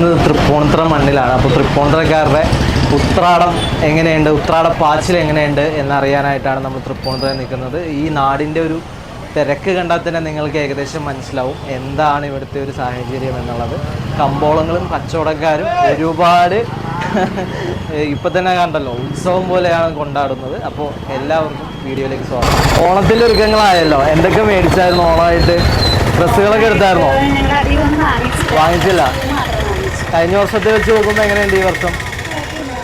നിൽക്കുന്നത് തൃപ്പൂണിത്തുറ മണ്ണിലാണ്. അപ്പോൾ തൃപ്പൂണിത്തുറക്കാരുടെ ഉത്രാടം എങ്ങനെയുണ്ട്? ഉത്രാട പാച്ചിൽ എങ്ങനെയുണ്ട് എന്നറിയാനായിട്ടാണ് നമ്മൾ തൃപ്പൂണിത്തുറയിൽ നിൽക്കുന്നത്. ഈ നാടിന്റെ ഒരു തിരക്ക് കണ്ടാൽ തന്നെ നിങ്ങൾക്ക് ഏകദേശം മനസ്സിലാവും എന്താണ് ഇവിടുത്തെ ഒരു സാഹചര്യം എന്നുള്ളത്. കമ്പോളങ്ങളും കച്ചവടക്കാരും ഒരുപാട് ഇപ്പം തന്നെ കണ്ടല്ലോ ഉത്സവം പോലെയാണ് കൊണ്ടാടുന്നത്. അപ്പോൾ എല്ലാവർക്കും വീഡിയോയിലേക്ക് സ്വാഗതം. ഓണത്തിന്റെ ഒരുക്കങ്ങളായല്ലോ. എന്തൊക്കെ മേടിച്ചായിരുന്നു? ഓണമായിട്ട് ഡ്രസ്സുകളൊക്കെ എടുത്തായിരുന്നോ? വാങ്ങിച്ചില്ല. കഴിഞ്ഞ വർഷത്തെ വെച്ച് നോക്കുമ്പോൾ എങ്ങനെയുണ്ട് ഈ വർഷം?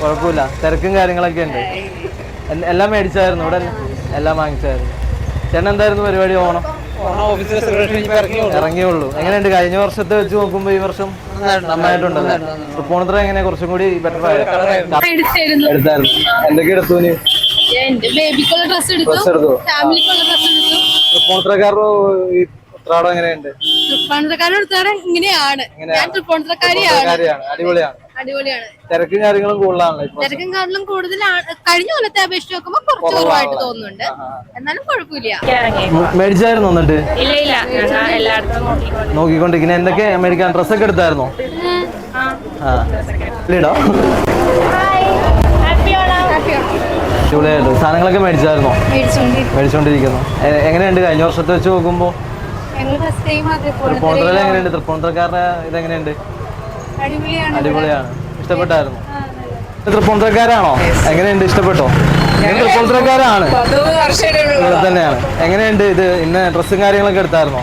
കുഴപ്പമില്ല. തിരക്കും കാര്യങ്ങളൊക്കെ ഉണ്ട്. എല്ലാം മേടിച്ചായിരുന്നു. ഇവിടെ എല്ലാം വാങ്ങിച്ചായിരുന്നു. ചേട്ടൻ എന്തായിരുന്നു പരിപാടി? ഓണം? ഇറങ്ങിയുള്ളൂ. എങ്ങനെയുണ്ട്? കഴിഞ്ഞ വർഷത്തെ വെച്ച് നോക്കുമ്പോ ഈ വർഷം നന്നായിട്ടുണ്ട് പോണത്ര എങ്ങനെ കുറച്ചും കൂടി ബെറ്റർ എടുത്തായിരുന്നു. എടുത്തായിരുന്നു. എന്തൊക്കെ എടുത്തു നീ എന്റെ ബേബിക്കുള്ള ഡ്രസ് എടുത്തു. ഡ്രസ് ഉത്രാടം എങ്ങനെയുണ്ട്? തൃപ്പൂണിത്തറക്കാരൻ എടുത്താണ് ഇങ്ങനെയാണ്. ഞാൻ തൃപ്പൂണിത്തറക്കാരിയാണ് അടിപൊളിയാണ്. അടിപൊളിയാണ്. തിരക്കും കാര്യങ്ങളും കൂടുതലാണല്ലോ തിരക്കും കാര്യങ്ങളും കൂടുതലാണ് കഴിഞ്ഞ കൊല്ലത്തെ അപേക്ഷിച്ച് നോക്കുമ്പോ കുറച്ച് കുറവായിട്ട് തോന്നുന്നുണ്ട്. എന്നാലും കുഴപ്പമില്ല. മേടിച്ചായിരുന്നു എന്നിട്ട്? നോക്കിക്കൊണ്ടിരിക്കുന്നത്. എന്തൊക്കെ മേടിക്കാൻ ഡ്രസ്സൊക്കെ എടുത്തായിരുന്നോ? ആ. ഇല്ലടോ. അടിപൊളിയായിട്ട് സാധനങ്ങളൊക്കെ മേടിച്ചായിരുന്നോ? മേടിച്ചോണ്ടിരിക്കുന്നു. എങ്ങനെയുണ്ട്? കഴിഞ്ഞ വർഷത്തെ വെച്ച് നോക്കുമ്പോ തൃപ്പൂണിത്തുറയിൽ എങ്ങനെയുണ്ട്? തൃപ്പൂണിത്തുറക്കാരുടെ ഇതെങ്ങനെയുണ്ട്? അടിപൊളിയാണ് അടിപൊളിയാണ്. ഇഷ്ടപ്പെട്ടായിരുന്നു. തൃപ്പൂണിത്തുറക്കാരാണോ? എങ്ങനെയുണ്ട്? ഇഷ്ടപ്പെട്ടോ? തൃപ്പൂണിത്തുറക്കാരാണ്. ഇവിടെ തന്നെയാണ്. എങ്ങനെയുണ്ട് ഇത്? ഇന്ന് ഡ്രസ്സും കാര്യങ്ങളൊക്കെ എടുത്തായിരുന്നോ?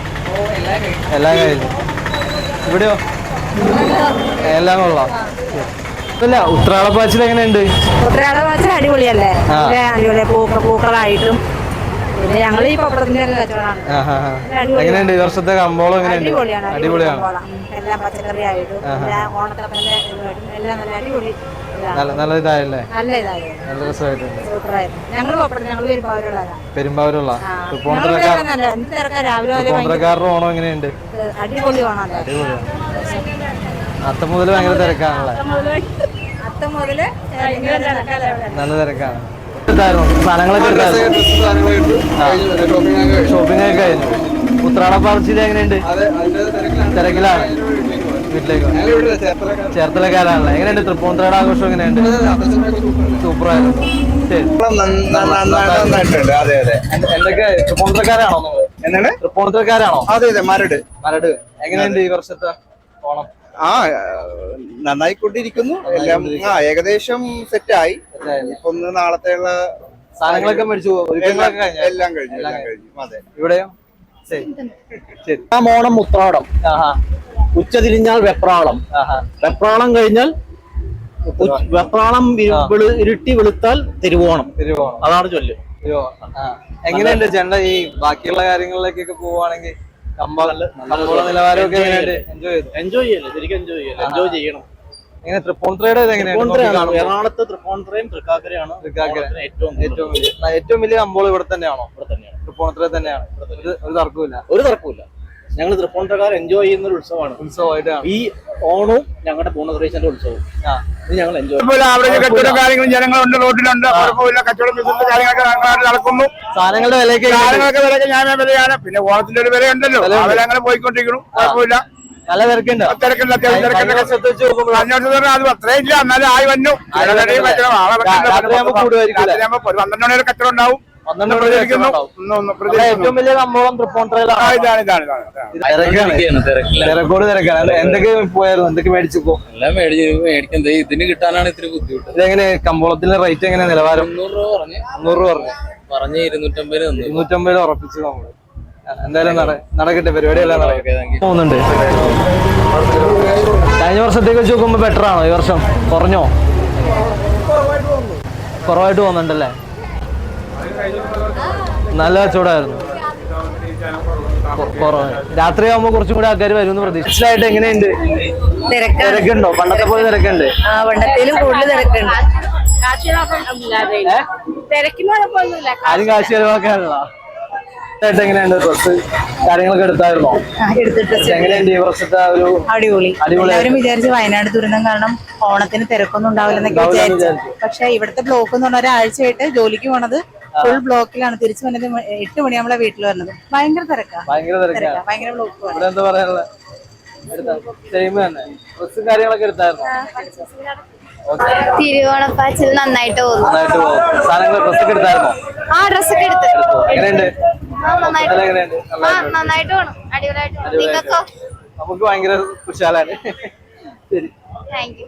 എല്ലാം കഴിഞ്ഞു. ഇവിടെയോ? എല്ലാം കൊള്ളാം. ഇല്ല ഉത്രാളപ്പാച്ചിൽ എങ്ങനെയുണ്ട് ഉത്രാളപ്പാച്ചിൽ അടിപൊളിയല്ലേ? ആ. നല്ല അടിപൊളി പൂക്ക പൂക്കളായിട്ടും പിന്നെ ഞങ്ങൾ ഈ പപ്പടത്തിന്റെ കച്ചവടമാണ്. എങ്ങനെയുണ്ട് ഈ വർഷത്തെ കമ്പോളം എങ്ങനെയുണ്ട്? അടിപൊളിയാണ് അടിപൊളിയാണ്? എല്ലാം പച്ചക്കറി ആയിട്ടും എല്ലാം ഓണത്തപ്പന്റെ ഇതുമായിട്ടും എല്ലാം നല്ല അടിപൊളി. നല്ല നല്ല ഇതായല്ലേ? നല്ല രസമായിട്ടുണ്ട്. പെരുമ്പാവൂരുള്ള? തൃപ്പൂണിത്തുറക്കാരുടെ ഓണം എങ്ങനെയുണ്ട്? ഭയങ്കര അടിപൊളി അത്തം മുതൽ ഭയങ്കര തിരക്കാണല്ലേ. നല്ല തിരക്കാണ്. സാധനങ്ങളൊക്കെ ഷോപ്പിംഗ് ഒക്കെ കഴിഞ്ഞു. ഉത്രാട പാർച്ചിൽ എങ്ങനെയുണ്ട്? തിരക്കിലാണ്. വീട്ടിലേക്ക് ചേർത്തലക്കാരാണല്ലേ എങ്ങനെയുണ്ട്? തൃപ്പൂണിത്തറയുടെ ആഘോഷം എങ്ങനെയുണ്ട്? സൂപ്പറായിരുന്നു. ശരി. നന്നായിട്ടുണ്ട് അതെ അതെ. എന്തൊക്കെ? തൃപ്പൂണിത്തുറക്കാരാണോ എന്താണ്? തൃപ്പൂണിത്തുറക്കാരാണോ? അതെ അതെ മരട്. മരട്. എങ്ങനെയുണ്ട് ഈ വർഷത്തെ ഓണം? ആ നന്നായിക്കൊണ്ടിരിക്കുന്നു. എല്ലാം ആ ഏകദേശം സെറ്റായി ഇപ്പൊ ഒന്ന് നാളത്തെയുള്ള സാധനങ്ങളൊക്കെ മേടിച്ചു ഒരുക്കങ്ങളൊക്കെ കഴിഞ്ഞോ? എല്ലാം കഴിഞ്ഞു എല്ലാം കഴിഞ്ഞു. അതെ. ഇവിടെയോ? ശരി. ശരി. ഓണം ഉത്രാടം. ആഹാ. ഉച്ച തിരിഞ്ഞാൽ വെപ്രാളം. ആഹാ. വെപ്രാളം കഴിഞ്ഞാൽ വെപ്രാളം ഇരു- വെളു- ഇരുട്ടി വെളുത്താൽ തിരുവോണം. തിരുവോണം. അതാണ് ചൊല്ല്. അയ്യോ ആ. എങ്ങനെയുണ്ട് ചേട്ടൻ ഈ ബാക്കിയുള്ള കാര്യങ്ങളിലേക്കൊക്കെ പോവാണെങ്കിൽ കമ്പോള കമ്പോള നിലവാരമൊക്കെ എങ്ങനെയുണ്ട്? എൻജോയ് ചെയ്തു എൻജോയ് ചെയ്യല്ലേ ശരിക്കും എൻജോയ് ചെയ്യല്ലേ എൻജോയ് ചെയ്യണം. എങ്ങനെ തൃപ്പൂണിത്തുറയുടെ? എറണാകുളത്ത് തൃപ്പൂണിത്തുറയും തൃക്കാക്കരയാണ്. തൃക്കാക്കര. ഏറ്റവും ഏറ്റവും വലിയ ഏറ്റവും വലിയ അമ്പോൾ ഇവിടെ തന്നെയാണോ? ഇവിടെ തന്നെയാണ്. തൃപ്പൂണിത്തുറ തന്നെയാണ്. ഒരു ഒരു തർക്കമില്ല ഒരു തർക്കമില്ല ഞങ്ങൾ തൃപ്പൂണിത്തുറക്കാർ എൻജോയ് ചെയ്യുന്ന ഒരു ഉത്സവമാണ്. ഉത്സവമായിട്ടാണ് ഈ ഓണവും ഞങ്ങളുടെ പൂർണതുറേശന്റെ ഉത്സവവും. ആ. ഇത് ഞങ്ങൾ എൻജോയ് കച്ചവടം കാര്യങ്ങളും ജനങ്ങളുണ്ട് റോഡിലുണ്ട് കുഴപ്പമില്ല. കച്ചവടം ബിസിനസ് കാര്യങ്ങളൊക്കെ നന്നായിട്ട് നടക്കുന്നു. സാധനങ്ങളുടെ വിലയൊക്കെ? സാധനങ്ങളൊക്കെ വിലയൊക്കെ ഞാൻ വിലയാണ്. പിന്നെ ഓണത്തിന്റെ ഒരു വിലയുണ്ടല്ലോ. വില അങ്ങനെ പോയിക്കൊണ്ടിരിക്കുന്നു. കുഴപ്പമില്ല. നല്ല തിരക്കുണ്ട്. അത് ഇല്ല എന്നാലും ആയി വന്നു? പന്ത്രണ്ട് മണി വരെ കച്ചവടം ഉണ്ടാവും. ഏറ്റവും വലിയ തിരക്കോട് തിരക്കാണ്. എന്തൊക്കെ പോയായിരുന്നു എന്തൊക്കെ മേടിച്ചു ഇതിന് കിട്ടാനാണ് ഇത്തിരി ബുദ്ധിമുട്ട്. ഇതെങ്ങനെ കമ്പോളത്തിന്റെ റേറ്റ് എങ്ങനെ നിലവാരം? മുന്നൂറ് രൂപ പറഞ്ഞു. മുന്നൂറ് രൂപ പറഞ്ഞു. പറഞ്ഞ് ഇരുന്നൂറ്റമ്പത് ഇരുന്നൂറ്റമ്പത് ഉറപ്പിച്ചു നമ്മൾ. എന്തായാലും നട- നടക്കട്ടെ പരിപാടിയെല്ലാം പോകുന്നുണ്ട് കഴിഞ്ഞ വർഷത്തേക്ക് വെച്ച് നോക്കുമ്പോ ബെറ്റർ ആണോ? ഈ വർഷം കുറഞ്ഞോ? കുറവായിട്ട് പോകുന്നുണ്ടല്ലേ നല്ല കച്ചവടമായിരുന്നു. കുറവ്. രാത്രിയാകുമ്പോ കുറച്ചും കൂടി ആൾക്കാർ വരുമെന്ന് പ്രതീക്ഷിച്ചായിട്ട് എങ്ങനെയുണ്ട്? തിരക്കാണ്. തിരക്കുണ്ടോ? പണ്ടത്തെ പോലെ തിരക്കുണ്ട്. ആ വണ്ടത്തിലും കൂടുതൽ തിരക്കുണ്ട്. ആരും കാശ് ചെലവാക്കാനുള്ള ആയിട്ട് എങ്ങനെയുണ്ട് ഡ്രസ് കാര്യങ്ങളൊക്കെ എടുത്തായിരുന്നോ? എങ്ങനെയുണ്ട് ഈ വർഷത്തെ ഒരു അടിപൊളി. എല്ലാവരും വിചാരിച്ച് വയനാട് ദുരന്തം കാരണം ഓണത്തിന് തിരക്കൊന്നും ഉണ്ടാവില്ലെന്നൊക്കെ വിചാരിച്ചു. പക്ഷെ ഇവിടുത്തെ ബ്ലോക്ക് എന്ന് പറഞ്ഞ ഒരാഴ്ചയായിട്ട് ജോലിക്ക് പോണത് ഫുൾ ബ്ലോക്കിലാണ് തിരിച്ചു വന്നത് എട്ട് മണി നമ്മളെ വീട്ടിൽ വരുന്നത് ഭയങ്കര തിരക്കാണ് ഭയങ്കര ബ്ലോക്ക് തിരുവോണപ്പാച്ചിൽ നന്നായിട്ട് പോകുന്നു. ആ ഡ്രസ്സൊക്കെ എടുത്തായിരുന്നു എങ്ങനെയുണ്ട്? നന്നായിട്ട് വേണം. അടിപൊളിയായിട്ട് നിങ്ങൾക്കോ? നമുക്ക് ഭയങ്കര കുശാലാണ് ശരി. Thank you